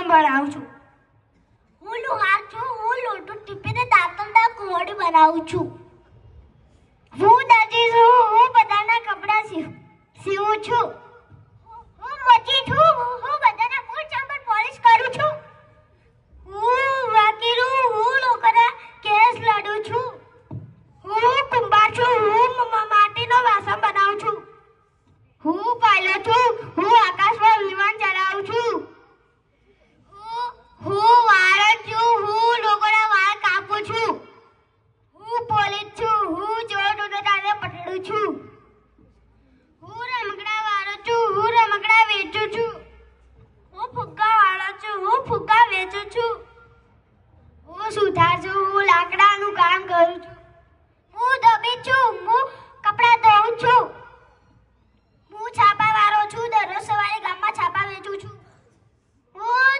સંભળાવું છું. હું લુહાર છું હું લોટું ટીપીને દાંતણના કુંવડ બનાવું છું. હું દાજી છું હું બધાના કપડાં સીવું છું. હું મચી છું. છું હું લાકડાનું કામ કરું છું. હું દબી છું હું કપડાં ધોઉં છું. હું છાપા વાળો છું દરરોજ સવારે ગામમાં છાપા વેચું છું. હું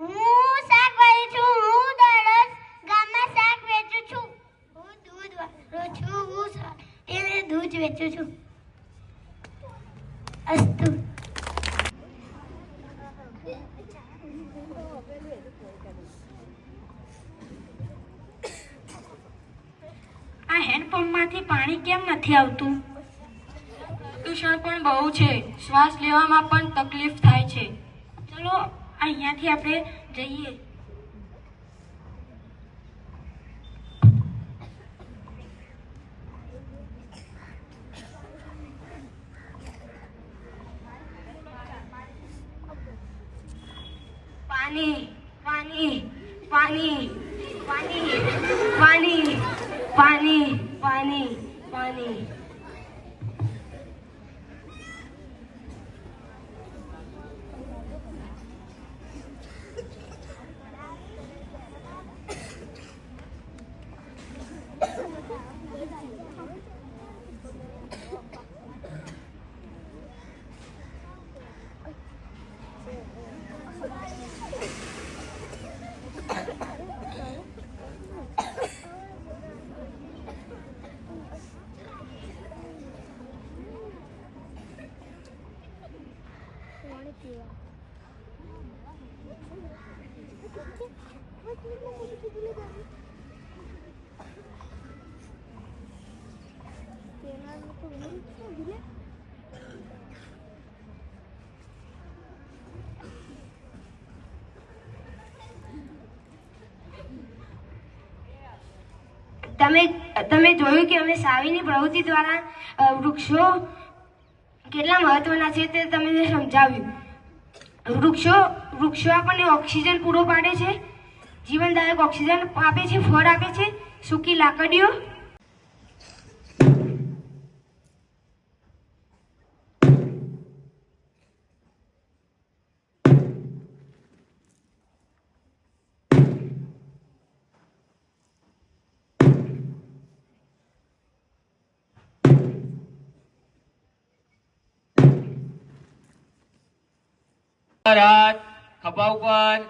હું શાકભાજી છું, હું દરરોજ ગામમાં શાક વેચું છું. હું દૂધ વાળો છું, હું એને દૂધ વેચું છું. અસ્તુ. આ હેન્ડપંપમાંથી પાણી કેમ નથી આવતું? પ્રદૂષણ પણ બહુ છે. શ્વાસ લેવામાં પણ તકલીફ થાય છે. ચલો, અહીંયાથી આપણે જઈએ. પાણી પાણી પાણી પાણી પાણી. funny, funny, funny. તમે તમે જોયું કે અમે સાવીની પ્રવૃત્તિ દ્વારા વૃક્ષો કેટલા મહત્વના છે તે તમે સમજાવ્યું. વૃક્ષો વૃક્ષો આપણને ઓક્સિજન પૂરો પાડે છે. જીવનદાયક ઓક્સિજન આપે છે, ફળ આપે છે. સૂકી લાકડીઓ હાથ ખભા ઉપર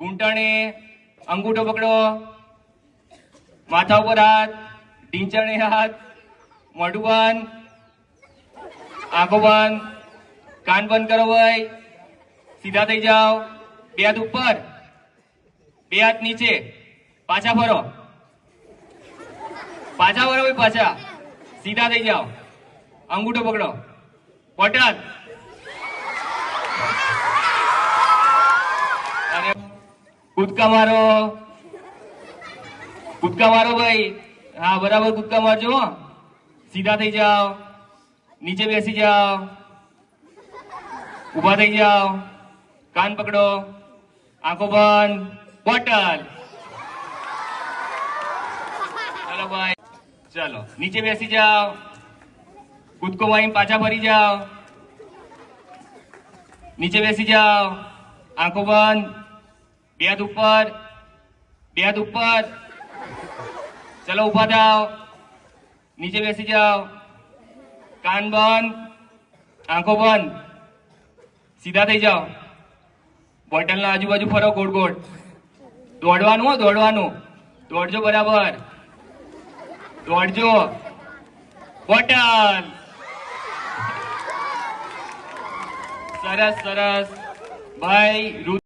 ઘૂંટણે, અંગૂઠો પકડો, માથા ઉપર હાથ, ઢીંચણે હાથ, મોઢું બંધ, આંખો બંધ, કાન બંધ કરો ભાઈ, સીધા થઈ જાઓ, બે હાથ ઉપર, બે હાથ નીચે, પાછા ફરો. પાછા ફરો ભાઈ પાછા. સીધા થઈ જાઓ. અંગૂઠો પકડો. બોટલ કૂદકા મારો. કૂદકા મારો ભાઈ. હા, બરાબર કૂદકા મારજો. સીધા થઈ જાઓ. નીચે બેસી જાઓ. ઊભા થઈ જાઓ. કાન પકડો. આંખો બંધ. બોટલ. ચાલો ભાઈ. ચાલો, નીચે બેસી જાઓ. કૂદકો વાઈ પાછા ફરી જાઓ. નીચે બેસી જાઓ. આંખો બંધ. બે હાથ ઉપર બે હાથ ઉપર. ચલો ઊભા થાવ નીચે બેસી જાઓ. કાન બંધ, આંખો બંધ. સીધા થઈ જાઓ. બોટલના આજુબાજુ ફરો ગોળ ગોળ. દોડવાનું હો, દોડવાનું. દોડજો બરાબર. દોડજો. બોટલ. સરસ સરસ. ભાઈ